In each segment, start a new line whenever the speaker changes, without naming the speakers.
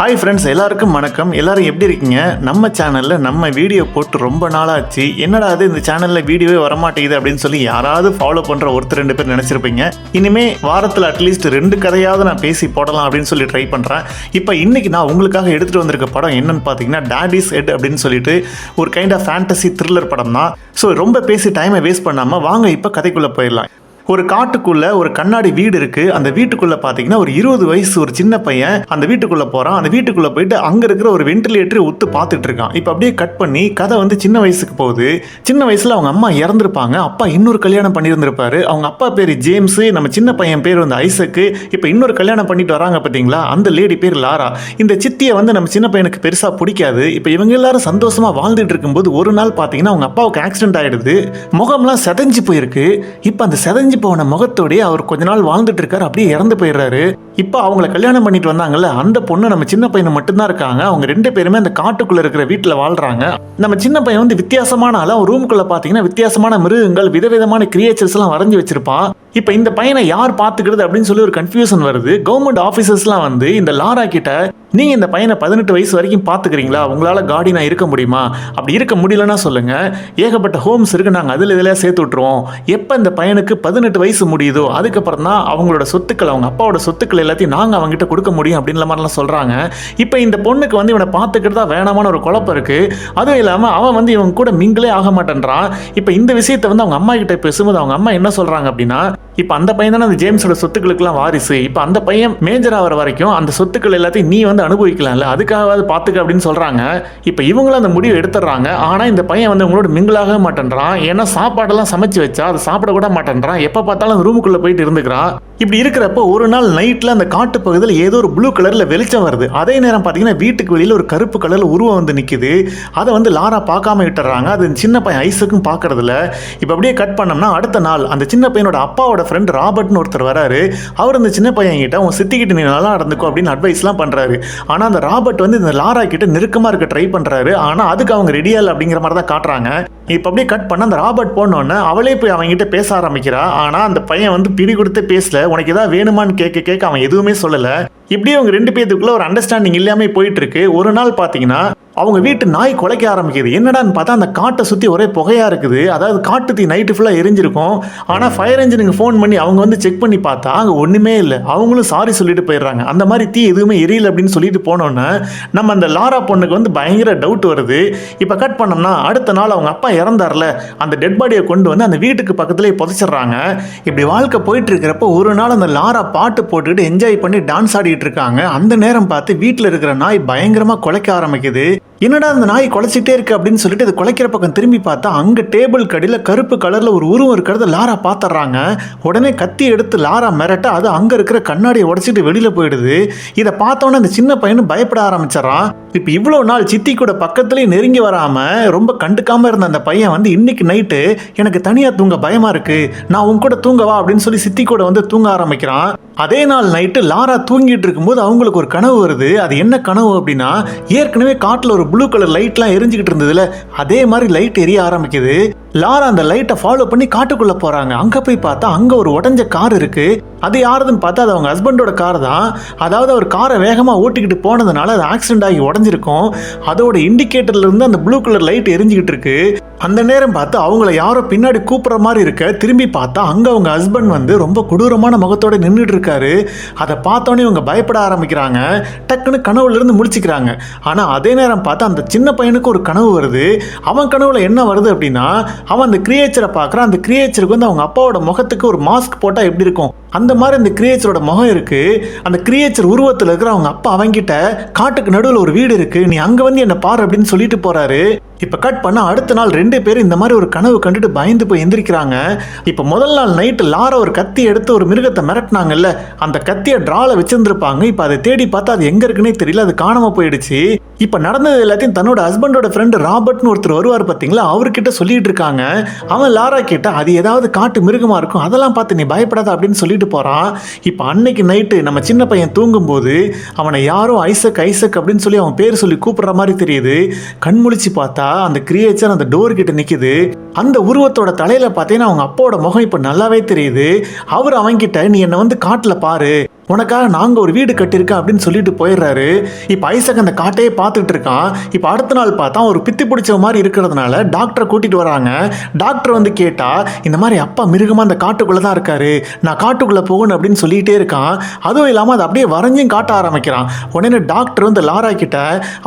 Hi friends எல்லாருக்கும் வணக்கம். எல்லாரும் எப்படி இருக்கீங்க? நம்ம சேனலில் நம்ம வீடியோ போட்டு ரொம்ப நாளாச்சு. என்னடா அது இந்த சேனலில் வீடியோவே வரமாட்டேங்குது அப்படின்னு சொல்லி யாராவது ஃபாலோ பண்ணுற ஒருத்தர் ரெண்டு பேர் நினச்சிருப்பீங்க. இனிமே வாரத்தில் அட்லீஸ்ட் ரெண்டு கதையாவது நான் பேசி போடலாம் அப்படின்னு சொல்லி ட்ரை பண்ணுறேன் இப்போ இன்றைக்கி நான் உங்களுக்காக எடுத்துகிட்டு வந்திருக்க படம் என்னன்னு பார்த்தீங்கன்னா டேடிஸ் ஹெட் அப்படின்னு சொல்லிட்டு ஒரு கைண்ட் ஆஃப் ஃபேண்டசி த்ரில்லர் படம் தான் ஸோ ரொம்ப பேசி டைமை வேஸ்ட் பண்ணாமல் வாங்க இப்போ கதைக்குள்ளே போயிடலாம். ஒரு காட்டுக்குள்ள ஒரு கண்ணாடி வீடு இருக்கு. அந்த வீட்டுக்குள்ள பாத்தீங்கன்னா ஒரு இருபது வயசு ஒரு சின்ன பையன் அந்த வீட்டுக்குள்ள போறான். அந்த வீட்டுக்குள்ள போயிட்டு அங்க இருக்கிற ஒரு வென்டிலேட்டரை உத்து பார்த்துட்டு இருக்கான். இப்போ அப்படியே கட் பண்ணி கதை வந்து சின்ன வயசுக்கு போகுது. சின்ன வயசுல அவங்க அம்மா இறந்துருப்பாங்க. அப்பா இன்னொரு கல்யாணம் பண்ணியிருந்திருப்பாரு. அவங்க அப்பா பேர் ஜேம்ஸ் நம்ம சின்ன பையன் பேர் வந்து ஐசக்கு. இப்போ இன்னொரு கல்யாணம் பண்ணிட்டு வராங்க பாத்தீங்களா? அந்த லேடி பேர் லாரா. இந்த சித்தியை வந்து நம்ம சின்ன பையனுக்கு பெருசா பிடிக்காது. இப்போ இவங்க எல்லாரும் சந்தோஷமா வாழ்ந்துட்டு இருக்கும்போது ஒரு நாள் பாத்தீங்கன்னா அவங்க அப்பாவுக்கு ஆக்சிடென்ட் ஆயிடுது. முகம்லாம் செதஞ்சு போயிருக்கு. இப்போ அந்த செதஞ்சு போன முகத்தோடய அவர் கொஞ்ச நாள் வாழ்ந்துட்டு இருக்காரு அப்படியே இறந்து போயிடுறாரு. இப்போ அவங்கள கல்யாணம் பண்ணிட்டு வந்தாங்கல்ல அந்த பொண்ணு நம்ம சின்ன பையனை மட்டும்தான் இருக்காங்க. அவங்க ரெண்டு பேருமே அந்த காட்டுக்குள்ள இருக்கிற வீட்டில் வாழ்றாங்க. நம்ம சின்ன பையன் வந்து வித்தியாசமான ஆளா ரூமுக்குள்ள பார்த்தீங்கன்னா வித்தியாசமான மிருகங்கள் விதவிதமான கிரியேச்சர்ஸ் எல்லாம் வரைஞ்சி வச்சிருப்பான். இப்போ இந்த பையனை யார் பார்த்துக்கிறது அப்படின்னு சொல்லி ஒரு கன்ஃபியூஷன் வருது. கவர்மெண்ட் ஆஃபீஸர்ஸ்லாம் வந்து இந்த லாரா கிட்ட நீங்க இந்த பையனை பதினெட்டு வயசு வரைக்கும் பார்த்துக்கிறீங்களா? உங்களால் கார்டினா இருக்க முடியுமா? அப்படி இருக்க முடியலன்னா சொல்லுங்க. ஏகப்பட்ட ஹோம்ஸ் இருக்கு நாங்கள் அதில் இதில் சேர்த்து விட்டுருவோம். எப்போ இந்த பையனுக்கு பதினெட்டு வயசு முடியுதோ அதுக்கப்புறம் தான் அவங்களோட சொத்துக்கள் அவங்க அப்பாவோட சொத்துக்கள் எல்லாத்தையும் நாங்கள் அவங்ககிட்ட கொடுக்க முடியும் அப்படின்ற மாதிரிலாம் சொல்கிறாங்க இப்போ இந்த பொண்ணுக்கு வந்து இவனை பார்த்துக்கிறதா வேணாமான ஒரு குழப்பம் இருக்கு. அதுவும் இல்லாமல் அவன் வந்து இவன் கூட மிங்கிலே ஆக மாட்டேன்றான். இப்போ இந்த விஷயத்தை வந்து அவங்க அம்மா கிட்ட பேசும்போது அவங்க அம்மா என்ன சொல்கிறாங்க அப்படின்னா இப்போ அந்த பையன் தானே அந்த ஜேம்ஸோட சொத்துக்களுக்குலாம் வாரிசு. இப்போ அந்த பையன் மேஜர் ஆகிற வரைக்கும் அந்த சொத்துக்கள் எல்லாத்தையும் நீ வந்து அனுபவிக்கலாம்ல. அதுக்காகவாது பார்த்துக்க அப்படின்னு சொல்றாங்க. இப்போ இவங்களும் அந்த முடிவு எடுத்துடுறாங்க. ஆனால் இந்த பையன் வந்து உங்களோட மிங்கிளாக மாட்டேன்றான். ஏன்னா சாப்பாடெல்லாம் சமைச்சு வச்சா அதை சாப்பிட கூட மாட்டேன்றான். எப்போ பார்த்தாலும் ரூமுக்குள்ளே போயிட்டு இருந்துக்கிறான். இப்படி இருக்கிறப்போ ஒரு நாள் நைட்டில் அந்த காட்டு பகுதியில் ஏதோ ஒரு ப்ளூ கலரில் வெளிச்சம் வருது. அதே நேரம் பார்த்தீங்கன்னா வீட்டுக்கு வெளியில் ஒரு கருப்பு கலரில் உருவம் வந்து நிற்குது அதை வந்து லாரா பார்க்காம விட்டுறாங்க. அது சின்ன பையன் ஐஸுக்கும் பார்க்கறதில்ல. இப்போ அப்படியே கட் பண்ணோம்னா அடுத்த நாள் அந்த சின்ன பையனோட அப்பாவோட ஃப்ரெண்ட் ராபர்ட்னு ஒருத்தர் வராரு. அவர் இந்த சின்ன பையன் கிட்ட உன் சித்திக்கிட்ட நீ நல்லா நடந்துக்கும் அப்படின்னு அட்வைஸ்லாம் பண்ணுறாரு ஆனால் அந்த ராபர்ட் வந்து இந்த லாரா கிட்ட நெருக்கமாக இருக்க ட்ரை பண்ணுறாரு ஆனால் அதுக்கு அவங்க ரெடியாக இல்லை அப்படிங்கிற மாதிரி தான் காட்டுறாங்க. இப்போ அப்படியே கட் பண்ண அந்த ராபர்ட் போனோடனே அவளே போய் அவங்ககிட்ட பேச ஆரம்பிக்கிறா. ஆனால் அந்த பையன் வந்து பிடி கொடுத்து பேசல. உனக்கு ஏதாவது வேணுமான்னு கேட்க கேட்க அவன் எதுவுமே சொல்லலை. இப்படியே அவங்க ரெண்டு பேத்துக்குள்ள ஒரு அண்டர்ஸ்டாண்டிங் இல்லாமல் போயிட்டு இருக்கு. ஒரு நாள் பார்த்தீங்கன்னா அவங்க வீட்டு நாய் குலைக்க ஆரம்பிக்குது. என்னடான்னு பார்த்தா அந்த காட்டை சுற்றி ஒரே புகையா இருக்குது. அதாவது காட்டு தீ நைட்டு ஃபுல்லாக எரிஞ்சிருக்கும். ஆனால் ஃபயர் இன்ஜினுக்கு ஃபோன் பண்ணி அவங்க வந்து செக் பண்ணி பார்த்தா அங்கே ஒன்றுமே இல்லை. அவங்களும் சாரி சொல்லிட்டு போயிடுறாங்க. அந்த மாதிரி தீ எதுவுமே எரியல அப்படின்னு சொல்லிட்டு போனோன்னே நம்ம அந்த லாரா பொண்ணுக்கு வந்து பயங்கர டவுட் வருது. இப்போ கட் பண்ணோம்னா அடுத்த நாள் அவங்க அப்பா இறந்தார்ல அந்த டெட் பாடியை கொண்டு வந்து அந்த வீட்டுக்கு பக்கத்துலேயே புதைச்சிடுறாங்க. இப்படி வாழ்க்கை போயிட்டு இருக்கிறப்ப ஒரு நாள் அந்த லாரா பாட்டு போட்டுக்கிட்டு என்ஜாய் பண்ணி டான்ஸ் ஆடிட்டு இருக்காங்க. அந்த நேரம் பார்த்து வீட்டில் இருக்கிற நாய் பயங்கரமாக குலைக்க ஆரம்பிக்குது. என்னடா அந்த நாய் குலைச்சிட்டே இருக்கு அப்படின்னு சொல்லிட்டு அது குலைக்கிற பக்கம் திரும்பி பார்த்தா அங்க டேபிள் கடியில் கருப்பு கலர்ல ஒரு உருவம் இருக்கிறத லாரா பாத்துறாங்க உடனே கத்தி எடுத்து லாரா மிரட்ட அது அங்க இருக்கிற கண்ணாடியை உடைச்சிட்டு வெளியில போயிடுது. இதை பார்த்தோன்னே அந்த சின்ன பையனும் பயப்பட ஆரம்பிச்சிடறான். இப்போ இவ்வளோ நாள் சித்தி கூட பக்கத்துலேயே நெருங்கி வராம ரொம்ப கண்டுக்காம இருந்த அந்த பையன் வந்து இன்னைக்கு நைட்டு எனக்கு தனியா தூங்க பயமா இருக்கு. நான் உன் கூட தூங்கவா அப்படின்னு சொல்லி சித்தி கூட வந்து தூங்க ஆரம்பிக்கிறான். அதே நாள் நைட்டு லாரா தூங்கிட்டு இருக்கும்போது அவங்களுக்கு ஒரு கனவு வருது. அது என்ன கனவு அப்படின்னா ஏற்கனவே காட்டில் ஒரு ப்ளூ கலர் லைட்லாம் எரிஞ்சுக்கிட்டு இருந்ததுல அதே மாதிரி லைட் எரிய ஆரம்பிக்குது. லாரா அந்த லைட்டை ஃபாலோ பண்ணி காட்டுக்குள்ள போறாங்க. அங்க போய் பார்த்தா அங்க ஒரு உடஞ்ச கார் இருக்கு. அது யாருதுன்னு பார்த்தா அது அவங்க ஹஸ்பண்டோட கார் தான். அதாவது அவர் காரை வேகமா ஓட்டிக்கிட்டு போனதுனால அது ஆக்சிடென்ட் ஆகி உடஞ்சிருக்கும். அதோட இண்டிகேட்டர்ல இருந்து அந்த ப்ளூ கலர் லைட் எரிஞ்சுக்கிட்டு இருக்கு. அந்த நேரம் பார்த்து அவங்கள யாரோ பின்னாடி கூப்பிட்ற மாதிரி இருக்க திரும்பி பார்த்தா அங்க அவங்க ஹஸ்பண்ட் வந்து ரொம்ப கொடூரமான முகத்தோட நின்றுட்டு இருக்காரு. அதை பார்த்தோன்னே இவங்க பயப்பட ஆரம்பிக்கிறாங்க. டக்குன்னு கனவுல இருந்து ஆனால் ஆனா அதே நேரம் பார்த்தா அந்த சின்ன பையனுக்கு ஒரு கனவு வருது. அவன் கனவுல என்ன வருது அப்படின்னா அவன் அந்த கிரியேச்சரை பார்க்குறான். அந்த கிரியேச்சருக்கு வந்து அவங்க அப்பாவோட முகத்துக்கு ஒரு மாஸ்க் போட்டால் எப்படி இருக்கும்? அந்த மாதிரி அந்த கிரியேச்சரோட முகம் இருக்குது அந்த கிரியேச்சர் உருவத்தில் இருக்கிற அவங்க அப்பா அவங்கிட்ட காட்டுக்கு நடுவில் ஒரு வீடு இருக்குது நீ அங்கே வந்து என்னை பாரு அப்படின்னு சொல்லிட்டு போகிறாரு இப்போ கட் பண்ண அடுத்த நாள் ரெண்டு பேரும் இந்த மாதிரி ஒரு கனவு கண்டுட்டு பயந்து போய் எந்திரிக்கிறாங்க. இப்போ முதல் நாள் நைட்டு லாரா ஒரு கத்தி எடுத்து ஒரு மிருகத்தை மிரட்டினாங்கல்ல அந்த கத்தியை ட்ரால வச்சிருந்துருப்பாங்க. இப்போ அதை தேடி பார்த்தா அது எங்கே இருக்குன்னே தெரியல அது காணாம போயிடுச்சு. இப்போ நடந்தது எல்லாத்தையும் தன்னோட ஹஸ்பண்டோட ஃப்ரெண்டு ராபர்ட்னு ஒருத்தர் வருவார் பார்த்தீங்களா அவர்கிட்ட சொல்லிட்டு இருக்காங்க. அவன் லாரா கிட்ட அது ஏதாவது காட்டு மிருகமாக இருக்கும்? அதெல்லாம் பார்த்து நீ பயப்படாத அப்படின்னு சொல்லிட்டு போகிறான் இப்போ அன்னைக்கு நைட்டு நம்ம சின்ன பையன் தூங்கும்போது அவனை யாரோ ஐசக் ஐசக் அப்படின்னு சொல்லி அவன் பேர் சொல்லி கூப்பிடுற மாதிரி தெரியுது. கண் முழிச்சு பார்த்தா அந்த கிரியேச்சர் அந்த டோர் கிட்ட நிக்குது. அந்த உருவத்தோட தலையில பார்த்தீங்கன்னா அவங்க அப்பாவோட முகம் இப்போ நல்லாவே தெரியுது. அவர் அவன்கிட்ட நீ என்னை வந்து காட்டுல பாரு. உனக்காக நாங்கள் ஒரு வீடு கட்டியிருக்கோம் அப்படின்னு சொல்லிட்டு போயிடுறாரு. இப்போ ஐசக் அந்த காட்டையே பார்த்துட்டு இருக்கான். இப்போ அடுத்த நாள் பார்த்தா ஒரு பித்தி பிடிச்ச மாதிரி இருக்கிறதுனால டாக்டரை கூட்டிகிட்டு வராங்க. டாக்டர் வந்து கேட்டால் இந்த மாதிரி அப்பா மிருகமாக அந்த காட்டுக்குள்ளே தான் இருக்காரு. நான் காட்டுக்குள்ளே போகணும் அப்படின்னு சொல்லிகிட்டே இருக்கான். அதுவும் இல்லாமல் அதை அப்படியே வரைஞ்சும் காட்ட ஆரம்பிக்கிறான். உடனே டாக்டர் வந்து லாரா கிட்ட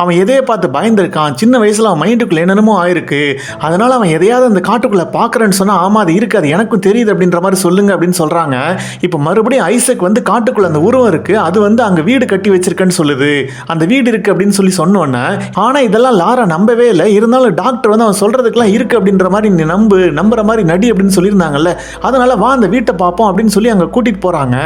அவன் எதையை பார்த்து பயந்துருக்கான். சின்ன வயசில் அவன் மைண்டுக்குள்ளே என்னென்னமோ ஆயிருக்கு. அதனால் அவன் எதையாவது அந்த காட்டுக்குள்ளே பார்க்குறேன்னு சொன்னால் ஆமாம் அது இருக்காது அது எனக்கும் தெரியுது அப்படின்ற மாதிரி சொல்லுங்கள் அப்படின்னு சொல்கிறாங்க இப்போ மறுபடியும் ஐசக் வந்து காட்டுக்குள்ளே அந்த உருவம் இருக்கு அது வந்து அங்க வீடு கட்டி வச்சிருக்கேன்னு சொல்லுது. அந்த வீடு இருக்கு அப்படின்னு சொல்லி சொன்னோன்னே ஆனா இதெல்லாம் லாரா நம்பவே இல்லை. இருந்தாலும் டாக்டர் வந்து அவன் சொல்றதுக்கெல்லாம் இருக்கு அப்படின்ற மாதிரி நீ நம்பு நம்புற மாதிரி நடி அப்படின்னு சொல்லியிருந்தாங்கல்ல. அதனால வா அந்த வீட்டை பார்ப்போம் அப்படின்னு சொல்லி அங்க கூட்டிட்டு போறாங்க.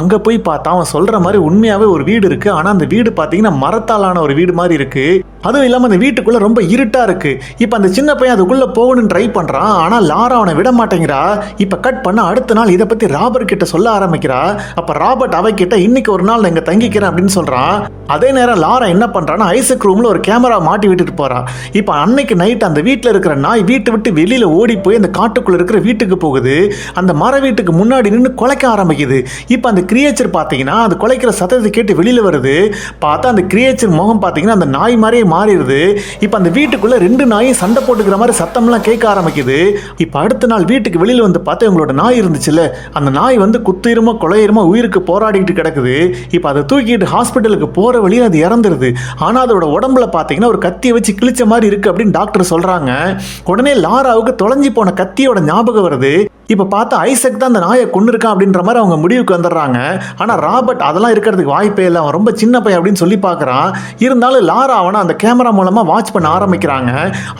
அங்க போய் பார்த்தா அவன் சொல்ற மாதிரி உண்மையாவே ஒரு வீடு இருக்கு. ஆனா அந்த வீடு பாத்தீங்கன்னா மரத்தாலான ஒரு வீடு மாதிரி இருக்கு. அதுவும் இல்லாம அந்த வீட்டுக்குள்ள ரொம்ப இருட்டா இருக்கு. இப்போ அந்த சின்ன பையன் அதுக்குள்ள போகணும்னு ட்ரை பண்றான். ஆனா லாரா அவனை விட மாட்டேங்கிறா. இப்ப கட் பண்ண அடுத்த நாள் இதை பத்தி ராபர்ட் கிட்ட சொல்ல ஆரம்பிக்கிறா. அப்ப ராபர்ட் அவகிட்ட இன்னைக்கு ஒரு நாள் நான் இங்கே தங்கிக்கிறேன் அப்படின்னு சொல்கிறான் அதே நேரம் லாரா என்ன பண்ணுறான்னா ஐசக் ரூமில் ஒரு கேமரா மாட்டி விட்டுட்டு போகிறான் இப்போ அன்னைக்கு நைட் அந்த வீட்டில் இருக்கிற நாய் வீட்டை விட்டு வெளியில் ஓடி போய் அந்த காட்டுக்குள்ளே இருக்கிற வீட்டுக்கு போகுது. அந்த மர வீட்டுக்கு முன்னாடி நின்று குலைக்க ஆரம்பிக்குது. இப்போ அந்த கிரியேச்சர் பார்த்தீங்கன்னா அது குலைக்கிற சத்தத்தை கேட்டு வெளியில் வருது. பார்த்தா அந்த கிரியேச்சர் முகம் பார்த்தீங்கன்னா அந்த நாய் மாதிரியே மாறிடுது. இப்போ அந்த வீட்டுக்குள்ளே ரெண்டு நாயும் சண்டை போட்டுக்கிற மாதிரி சத்தம்லாம் கேட்க ஆரம்பிக்குது. இப்போ அடுத்த நாள் வீட்டுக்கு வெளியில் வந்து பார்த்தா இவங்களோட நாய் இருந்துச்சுல்ல. அந்த நாய் வந்து குத்திருமா கொலையிருமா உயிருக்கு போராடிக்கிட்டு கிடக்குது. இப்போ அதை தூக்கிட்டு ஹாஸ்பிட்டலுக்கு போகிற வழியில் அது இறந்துருது. ஆனா அதோட உடம்புல பார்த்தீங்கன்னா ஒரு கத்தியை வச்சு கிழிச்ச மாதிரி இருக்கு அப்படின்னு டாக்டர் சொல்றாங்க. உடனே லாராவுக்கு தொலைஞ்சி போன கத்தியோட ஞாபகம் வருது. இப்போ பார்த்தா ஐசக் தான் அந்த நாயை கொண்டு இருக்கான் அப்படின்ற மாதிரி அவங்க முடிவுக்கு வந்துடுறாங்க. ஆனால் ராபர்ட் அதெல்லாம் இருக்கிறதுக்கு வாய்ப்பே இல்லை. அவன் ரொம்ப சின்ன பையன் அப்படின்னு சொல்லி பார்க்குறான். இருந்தாலும் லாரா அவனை அந்த கேமரா மூலமாக வாட்ச் பண்ண ஆரம்பிக்கிறாங்க.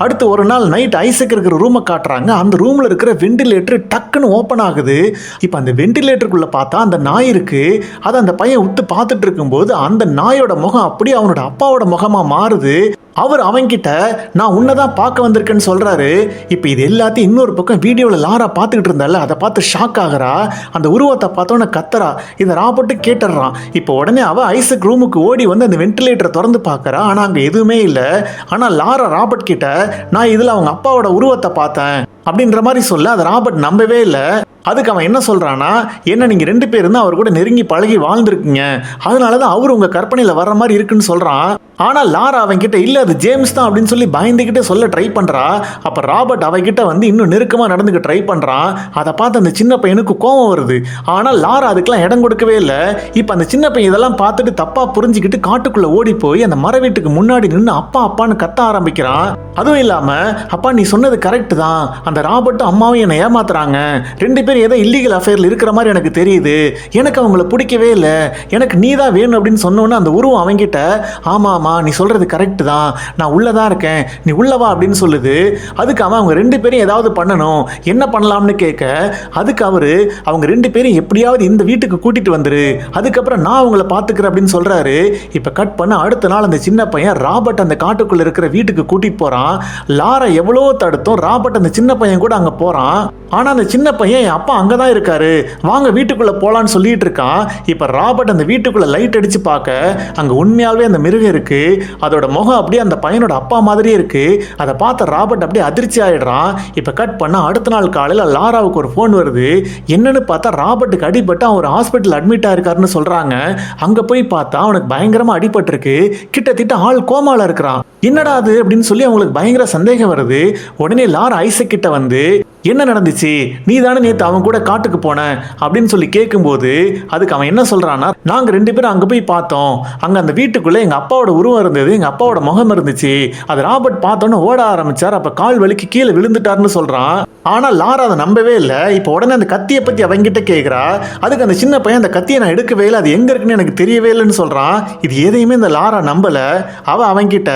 அடுத்து ஒரு நாள் நைட் ஐசக் இருக்கிற ரூமை காட்டுறாங்க. அந்த ரூமில் இருக்கிற வெண்டிலேட்டர் டக்குன்னு ஓப்பன் ஆகுது. இப்போ அந்த வெண்டிலேட்டருக்குள்ளே பார்த்தா அந்த நாய் இருக்குது அதை அந்த பையன் விட்டு பார்த்துட்டு இருக்கும்போது அந்த நாயோட முகம் அப்படியே அவனோட அப்பாவோட முகமாக மாறுது. அவர் அவன்கிட்ட நான் உன்னை தான் பார்க்க வந்திருக்கேன்னு சொல்றாரு. இப்போ இது எல்லாத்தையும் இன்னொரு பக்கம் வீடியோவில் லாரா பார்த்துக்கிட்டு இருந்தால அதை பார்த்து ஷாக் ஆகுறா? அந்த உருவத்தை பார்த்தோன்னே கத்துறா. இந்த ராபர்ட்டு கேட்டுடுறான். இப்போ உடனே அவள் ஐசக் ரூமுக்கு ஓடி வந்து அந்த வென்டிலேட்டரை திறந்து பார்க்கறா. ஆனால் அங்கே எதுவுமே இல்லை. ஆனால் லாரா ராபர்ட் கிட்ட நான் இதில் அவங்க அப்பாவோட உருவத்தை பார்த்தேன். அப்படின்ற மாதிரி சொல்ல அதை ராபர்ட் நம்பவே இல்லை. அதுக்கு அவன் என்ன சொல்றானா என்ன நீங்க ரெண்டு பேர் இருந்தால் அவர் கூட நெருங்கி பழகி வாழ்ந்துருக்கீங்க. அதனால தான் அவர் உங்க கற்பனையில வர்ற மாதிரி இருக்குன்னு சொல்றான். ஆனால் லாரா அவன் கிட்ட இல்லை அது ஜேம்ஸ் தான் அப்படின்னு சொல்லி பயந்துக்கிட்டே சொல்ல ட்ரை பண்ணுறா அப்போ ராபர்ட் அவகிட்ட வந்து இன்னும் நெருக்கமாக நடந்துக்க ட்ரை பண்றான். அதை பார்த்து அந்த சின்ன பையனுக்கு கோவம் வருது. ஆனால் லாரா அதுக்கெல்லாம் இடம் கொடுக்கவே இல்லை. இப்போ அந்த சின்ன பையன் இதெல்லாம் பார்த்துட்டு தப்பாக புரிஞ்சுக்கிட்டு காட்டுக்குள்ளே ஓடி போய் அந்த மர வீட்டுக்கு முன்னாடி நின்று அப்பா அப்பான்னு கத்த ஆரம்பிக்கிறான். அதுவும் இல்லாம அப்பா நீ சொன்னது கரெக்டு தான். அந்த ராபர்ட்டும் அம்மாவும் என்னை ஏமாத்துறாங்க. ரெண்டு பேரும் ஏதோ இல்லீகல் அஃபேரில் இருக்கிற மாதிரி எனக்கு தெரியுது. எனக்கு அவங்கள பிடிக்கவே இல்லை. எனக்கு நீ தான் வேணும் அப்படின்னு சொன்னோன்னே அந்த உருவம் அவங்கிட்ட ஆமாம் ஆமாம் நீ சொல்கிறது கரெக்டு தான். நான் உள்ளே தான் இருக்கேன். நீ உள்ளவா அப்படின்னு சொல்லுது. அதுக்கு அவன் அவங்க ரெண்டு பேரும் ஏதாவது பண்ணணும். என்ன பண்ணலாம்னு கேட்க அதுக்கு அவர் அவங்க ரெண்டு பேரும் எப்படியாவது இந்த வீட்டுக்கு கூட்டிட்டு வந்துரு. அதுக்கப்புறம் நான் அவங்கள பார்த்துக்கிறேன் அப்படின்னு சொல்கிறாரு இப்போ கட் பண்ண அடுத்த நாள் அந்த சின்ன பையன் ராபர்ட் அந்த காட்டுக்குள்ளே இருக்கிற வீட்டுக்கு கூட்டிகிட்டு போகிறான் லாரா எவ்வளோ தடுத்தும். ராபர்ட் அந்த சின்ன பையன் கூட அங்க போறான். ஆனா அந்த சின்ன பையன் என் அப்பா அங்கதான் இருக்காரு. வாங்க வீட்டுக்குள்ள போலான்னு சொல்லிட்டு இருக்கான். இப்ப ராபர்ட் அந்த வீட்டுக்குள்ள லைட் அடிச்சு பார்க்க அங்க உண்மையாவே அந்த மிருகம் இருக்கு. அதோட முகம் அப்படியே அந்த பையனோட அப்பா மாதிரியே இருக்கு. அதை பார்த்த ராபர்ட் அப்படியே அதிர்ச்சி ஆயிடுறான். இப்ப கட் பண்ண அடுத்த நாள் காலையில லாராவுக்கு ஒரு ஃபோன் வருது. என்னன்னு பார்த்தா ராபர்ட்டுக்கு அடிபட்டு அவன் ஒரு ஹாஸ்பிட்டல் அட்மிட் ஆயிருக்காருன்னு சொல்றாங்க. அங்க போய் பார்த்தா அவனுக்கு பயங்கரமா அடிபட்டிருக்கு. கிட்டத்தட்ட ஆள் கோமால இருக்கிறான். என்னடா அது? அப்படின்னு சொல்லி அவங்களுக்கு பயங்கர சந்தேகம் வருது. உடனே லாரா ஐசக் கிட்ட வந்து என்ன நடந்துச்சு? நீ தானே நேற்று அவன் கூட காட்டுக்கு போன? அப்படின்னு சொல்லி கேட்கும்போது அதுக்கு அவன் என்ன சொல்கிறான்னா நாங்கள் ரெண்டு பேரும் அங்கே போய் பார்த்தோம். அங்கே அந்த வீட்டுக்குள்ளே எங்கள் அப்பாவோட உருவம் இருந்தது எங்கள் அப்பாவோட முகம் இருந்துச்சு. அது ராபர்ட் பார்த்தோன்னே ஓட ஆரம்பிச்சார். அப்போ கால் வலிக்கு கீழே விழுந்துட்டாருன்னு சொல்கிறான் ஆனால் லாரா அதை நம்பவே இல்லை. இப்போ உடனே அந்த கத்தியை பற்றி அவங்கிட்ட கேட்குறா அதுக்கு அந்த சின்ன பையன் அந்த கத்தியை நான் எடுக்கவே இல்லை. அது எங்கே இருக்குன்னு எனக்கு தெரியவே இல்லைன்னு சொல்கிறான் இது எதையுமே இந்த லாரா நம்பலை. அவன் அவன் அவன்கிட்ட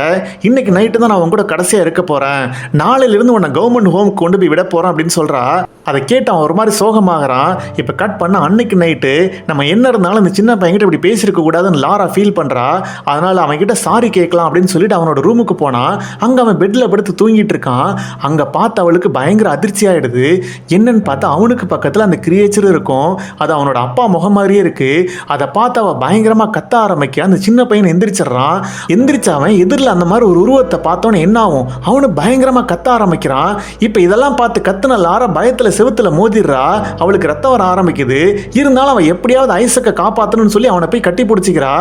இன்னைக்கு நைட்டு தான் நான் உன் கூட கடைசியாக இருக்க போகிறேன் நாளையிலிருந்து உன்னை கவர்மெண்ட் ஹோமுக்கு கொண்டு போய் விட போகிறான் அப்படின்னு சொல்றா. அதை கேட்டு அவன் ஒரு மாதிரி சோகமாகறான். இப்போ கட் பண்ண அன்னைக்கு நைட்டு நம்ம என்ன இருந்தாலும் இந்த சின்ன பையன்கிட்ட இப்படி பேசியிருக்க கூடாதுன்னு லாரா ஃபீல் பண்றா. அதனால அவன்கிட்ட சாரி கேட்கலாம் அப்படின்னு சொல்லிட்டு அவனோட ரூமுக்கு போனான். அங்க அவன் பெட்ல படுத்து தூங்கிட்டு இருக்கான். அங்க பார்த்த அவளுக்கு பயங்கர அதிர்ச்சி ஆயிடுது. என்னன்னு பார்த்தா அவனுக்கு பக்கத்துல அந்த கிரியேச்சர் இருக்கும். அது அவனோட அப்பா முகம் மாதிரியே இருக்கு. அதை பார்த்து அவ பயங்கரமா கத்த ஆரம்பிக்க. அந்த சின்ன பையன் எந்திரிச்சிடுறான். எந்திரிச்ச அவன் எதிரில் அந்த மாதிரி ஒரு உருவத்தை பார்த்தோன்னே என்ன ஆகும்? அவனு பயங்கரமா கத்த ஆரம்பிக்கிறான். இப்போ இதெல்லாம் பார்த்து கத்துன லாரா பயத்துல செவுத்துல மோதிடுறா அவளுக்கு ரத்தம் வர ஆரம்பிக்குது. இருந்தாலும் அவன் எப்படியாவது ஐசக்கை காப்பாற்றணும்னு சொல்லி அவனை போய் கட்டி பிடிச்சிக்கிறா.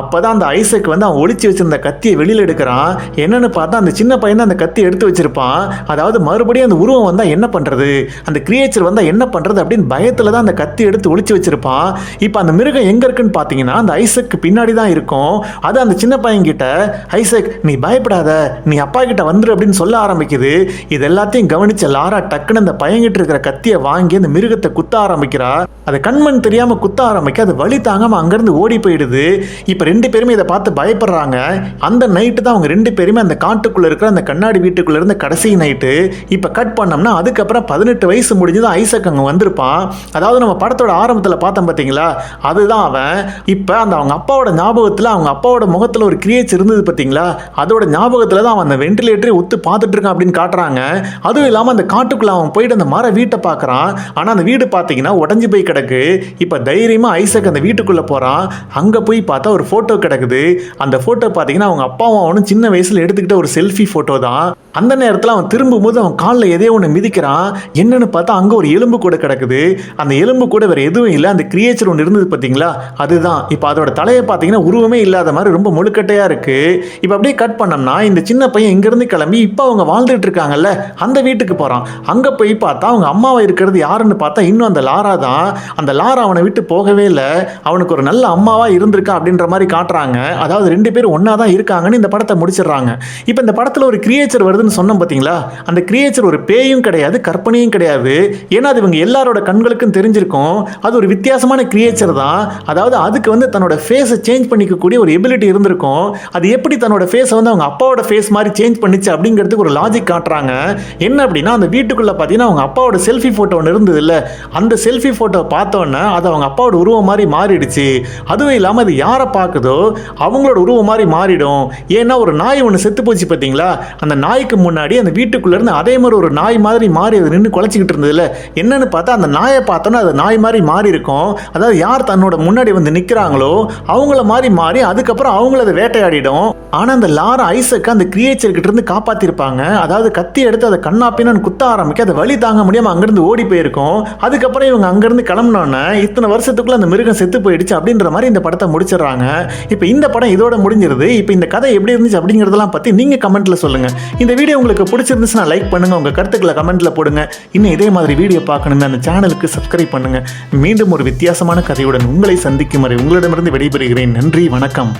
அப்பதான் அந்த ஐசக் வந்து அவன் ஒழிச்சு வச்சிருந்த கத்தியை வெளியில் எடுக்கிறான். என்னன்னு பார்த்தா அந்த சின்ன பையன் தான் அந்த கத்தி எடுத்து வச்சிருப்பான். அதாவது மறுபடியும் அந்த உருவம் வந்தால் என்ன பண்ணுறது அந்த கிரியேச்சர் வந்தால் என்ன பண்ணுறது அப்படின்னு பயத்தில் தான் அந்த கத்தி எடுத்து ஒழிச்சு வச்சிருப்பான். இப்போ அந்த மிருகம் எங்கே இருக்குன்னு பார்த்தீங்கன்னா அந்த ஐசக்கு பின்னாடி தான் இருக்கும். அது அந்த சின்ன பையன் கிட்ட ஐசக் நீ பயப்படாத. நீ அப்பா கிட்ட வந்துரு அப்படின்னு சொல்ல ஆரம்பிக்குது. இது எல்லாத்தையும் கவனிச்ச லாரா டக்குன்னு அந்த பையன்கிட்ட இருக்கிற கத்தியை வாங்கி அந்த மிருகத்தை குத்த ஆரம்பிக்கிறா. அது கண்மண் தெரியாம குத்த ஆரம்பிக்க அது வழி தாங்காம அங்கிருந்து ஓடி போயிடுது. இப்போ ரெண்டு பேருமே இதை பார்த்து பயப்படுறாங்க. அந்த நைட்டு தான் அவங்க ரெண்டு பேருமே அந்த காட்டுக்குள்ள இருக்கிற அந்த கண்ணாடி வீட்டுக்குள்ள இருந்த கடைசி நைட்டு இப்போ கட் பண்ணோம்னா அதுக்கப்புறம் பதினெட்டு வயசு முடிஞ்சது ஐசக் அங்கே வந்திருப்பான். அதாவது நம்ம படத்தோட ஆரம்பத்தில் பார்த்தோம் பார்த்தீங்களா? அதுதான் அவன். இப்போ அந்த அவங்க அப்பாவோட ஞாபகத்தில் அவங்க அப்பாவோட முகத்தில் ஒரு கிரியேச் இருந்தது பார்த்தீங்களா? அதோட ஞாபகத்தில் தான் அவன் அந்த வென்டிலேட்டரை ஒத்து பார்த்துட்டு இருக்கான் அப்படின்னு காட்டுறாங்க. அதுவும் இல்லாமல் அந்த காட்டுக்குள்ள அவன் போயிட்டு அந்த மர வீட்டை பார்க்குறான். ஆனால் அந்த வீடு பார்த்தீங்கன்னா உடஞ்சி போய் கிடக்கு. இப்போ தைரியமாக ஐசக் அந்த வீட்டுக்குள்ளே போகிறான் அங்கே போய் பார்த்தா ஒரு ஃபோட்டோ கிடக்குது. அந்த ஃபோட்டோ பார்த்தீங்கன்னா அவங்க அப்பாவும் அவனும் சின்ன வயசில் எடுத்துக்கிட்ட ஒரு செல்ஃபி ஃபோட்டோ தான். அந்த நேரத்தில் அவன் திரும்பும்போது அவன் காலில் எதையோ ஒன்று மிதிக்கிறான். என்னன்னு பார்த்தா அங்கே ஒரு எலும்பு கூட கிடக்குது. அந்த எலும்பு கூட வேறு எதுவும் இல்லை. அந்த கிரியேச்சர் ஒன்று இருந்தது பார்த்தீங்களா? அதுதான். இப்போ அதோட தலையை பார்த்தீங்கன்னா உருவமே இல்லாத மாதிரி ரொம்ப முழுக்கட்டையாக இருக்குது இப்போ அப்படியே கட் பண்ணோம்னா இந்த சின்ன பையன் இங்கேருந்து கிளம்பி இப்போ அவங்க வாழ்ந்துட்டு இருக்காங்கல்ல அந்த வீட்டுக்கு போகிறான் அங்கே போய் பார்த்தா அவங்க அம்மாவை இருக்கிறது யாருன்னு பார்த்தா இன்னும் அந்த லாரா தான். அந்த லாரா அவனை விட்டு போகவே இல்லை. அவனுக்கு ஒரு நல்ல அம்மாவாக இருந்திருக்கா அப்படின்ற மாதிரி காட்டுறாங்க. அதாவது ரெண்டு பேரும் ஒன்றா தான் இருக்காங்கன்னு இந்த படத்தை முடிச்சிடுறாங்க. இப்போ இந்த படத்தில் ஒரு கிரியேச்சர் வருதுன்னு சொன்னோம் பார்த்தீங்களா? அந்த கிரியேச்சர் ஒரு பேயும் கிடையாது கற்பனையும் கிடையாது. ஏன்னா அது இவங்க எல்லாரோட கண்களுக்கும் தெரிஞ்சிருக்கும். அது ஒரு வித்தியாசமான கிரியேச்சர் தான். அதாவது அதுக்கு வந்து தன்னோட ஃபேஸை சேஞ்ச் பண்ணிக்கக்கூடிய ஒரு எபிலிட்டி இருந்திருக்கும். அது எப்படி தன்னோட ஃபேஸை வந்து அவங்க அப்பாவோட ஃபேஸ் மாதிரி சேஞ்ச் பண்ணிச்சு அப்படிங்கிறதுக்கு ஒரு லாஜிக் காட்டுறாங்க. என்ன அப்படின்னா அந்த வீட்டுக்குள்ளே பார்த்தீங்கன்னா அவங்க அப்பாவோட செல்ஃபி ஃபோட்டோ ஒன்று இருந்தது இல்லை. அந்த செல்ஃபி ஃபோட்டோ பார்த்தோன்னே அது அவங்க அப்பாவோட உருவம் மாதிரி மாறிடுச்சு. அதுவும் இல்லாமல் அது யாரை பார்க்குதோ அவங்களோட உருவம் மாதிரி மாறிடும். ஏன்னா ஒரு நாய் ஒன்று செத்து போச்சு பார்த்தீங்களா? அந்த நாய்க்கு முன்னாடி அந்த வீட்டுக்குள்ள இருந்து அதே மாதிரி ஒரு நாய் மாதிரி மாறி அது நின்று குலைச்சிக்கிட்டு இருந்ததுல. என்னன்னு பார்த்தா அந்த நாயை பார்த்தோன்னா அது நாய் மாதிரி மாறி இருக்கும். அதாவது யார் தன்னோட முன்னாடி வந்து நிற்கிறாங்களோ அவங்கள மாதிரி மாறி அதுக்கப்புறம் அவங்கள அதை வேட்டையாடிடும். ஆனால் அந்த லாரா ஐசக்கு அந்த கிரியேச்சர் கிட்ட இருந்து காப்பாத்திருப்பாங்க. அதாவது கத்தி எடுத்து அதை கண்ணாப்பின்னு குத்த ஆரம்பிக்க அதை வழி தாங்க முடியாம அங்கிருந்து ஓடி போயிருக்கும். அதுக்கப்புறம் இவங்க அங்கிருந்து கிளம்பினோன்னே இத்தனை வருஷத்துக்குள்ள அந்த மிருகம் செத்து போயிடுச்சு அப்படின்ற மாதிரி இந்த படத்தை முடிச்சிடுறாங்க. இப்போ இந்த படம் இதோட முடிஞ்சிருது. இப்போ இந்த கதை எப்படி இருந்துச்சு அப்படிங்கிறதெல்லாம் பத்தி நீங்க கமெண்ட்ல சொல்லுங்க. இந்த வீடியோ உங்களுக்கு பிடிச்சிருந்துச்சுன்னா லைக் பண்ணுங்க உங்கள் கருத்துக்களை கமெண்ட்ல போடுங்க. இன்னும் இதே மாதிரி வீடியோ பார்க்கணுன்னு அந்த சேனலுக்கு சப்ஸ்கிரைப் பண்ணுங்க. மீண்டும் ஒரு வித்தியாசமான கதையுடன் உங்களை சந்திக்கும் வரை உங்களிடமிருந்து விடைபெறுகிறேன். நன்றி வணக்கம்.